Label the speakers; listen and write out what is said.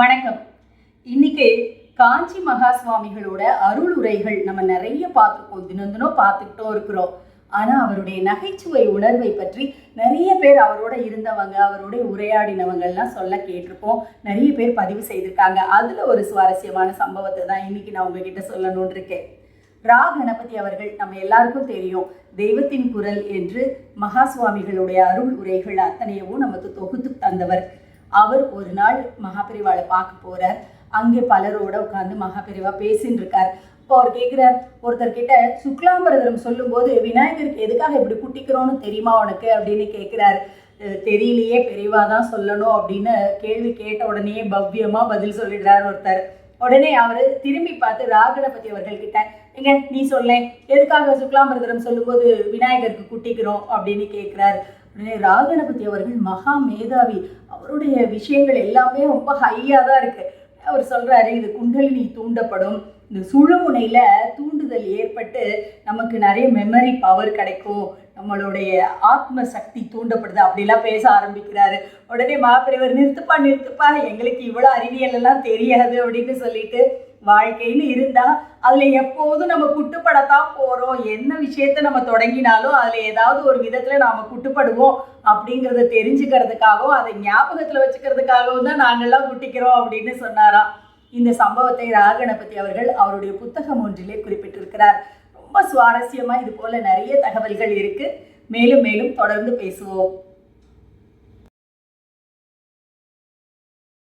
Speaker 1: வணக்கம். இன்னைக்கு காஞ்சி மகா சுவாமிகளோட அருள் உரைகள் நம்ம நிறைய பார்த்துருக்கோம். தினம் தினம் பார்த்துக்கிட்டோம் இருக்கிறோம். ஆனால் அவருடைய நகைச்சுவை உணர்வை பற்றி நிறைய பேர் அவரோட இருந்தவங்க அவரோட உரையாடினவங்கள்லாம் சொல்ல கேட்டிருப்போம். நிறைய பேர் பதிவு செய்திருக்காங்க. அதில் ஒரு சுவாரஸ்யமான சம்பவத்தை தான் இன்னைக்கு நான் உங்ககிட்ட சொல்லணும்னு இருக்கேன். ரா கணபதி அவர்கள் நம்ம எல்லாருக்கும் தெரியும். தெய்வத்தின் குரல் என்று மகா சுவாமிகளுடைய அருள் உரைகள் அத்தனையவும் நமக்கு தொகுத்து தந்தவர். அவர் ஒரு நாள் மகாபெரிவாளை பார்க்க போறார். அங்கே பலரோட உட்காந்து மகாபெரிவா பேசின்னு இருக்கார் இப்போ அவர் கேட்குறார் ஒருத்தர் கிட்ட சுக்லாம்பரதரம் சொல்லும்போது விநாயகருக்கு எதுக்காக இப்படி குட்டிக்கிறோன்னு தெரியுமா உனக்கு? அப்படின்னு கேட்குறாரு தெரியலையே பெரியவா தான் சொல்லணும் அப்படின்னு கேள்வி கேட்ட உடனே பவ்யமாக பதில் சொல்லிடுறார் ஒருத்தர். உடனே அவர் திரும்பி பார்த்து ராகணபதி அவர்கள் கிட்ட எங்க நீ சொல்ல எதுக்காக சுக்லாம்பரதரம் சொல்லும்போது விநாயகருக்கு குட்டிக்கிறோம்? அப்படின்னு கேட்குறாரு உடனே ராகணபதி அவர்கள் மகா மேதாவி அவருடைய விஷயங்கள் எல்லாமே ரொம்ப ஹையாக தான் இருக்குது அவர் சொல்கிறாரு இது குண்டலினி தூண்டப்படும். இந்த சுழுமுனையில தூண்டுதல் ஏற்பட்டு நமக்கு நிறைய மெமரி பவர் கிடைக்கும். நம்மளுடைய ஆத்ம சக்தி தூண்டப்படுது அப்படிலாம் பேச ஆரம்பிக்கிறாரு. உடனே மாப்பிரைவர் நிறுத்துப்பா நிறுத்துப்பா. எங்களுக்கு இவ்வளோ அறிவியல் எல்லாம் தெரியாது அப்படின்னு சொல்லிட்டு வாழ்க்கையில் இருந்தால் அதில் எப்போதும் நம்ம குட்டுப்படத்தான் போகிறோம் என்ன விஷயத்த நம்ம தொடங்கினாலும் அதில் ஏதாவது ஒரு விதத்தில் நாம் குட்டுப்படுவோம் அப்படிங்கிறத தெரிஞ்சுக்கிறதுக்காகவும் அதை ஞாபகத்தில் வச்சுக்கிறதுக்காகவும் தான் நாங்கெல்லாம் குட்டிக்கிறோம் அப்படின்னு சொன்னாராம். இந்த சம்பவத்தை ராகணபதி அவர்கள் அவருடைய புத்தகம் ஒன்றிலே குறிப்பிட்டிருக்கிறார். ரொம்ப சுவாரஸ்யமாக இது போல் நிறைய தகவல்கள் இருக்குது மேலும் மேலும் தொடர்ந்து பேசுவோம்.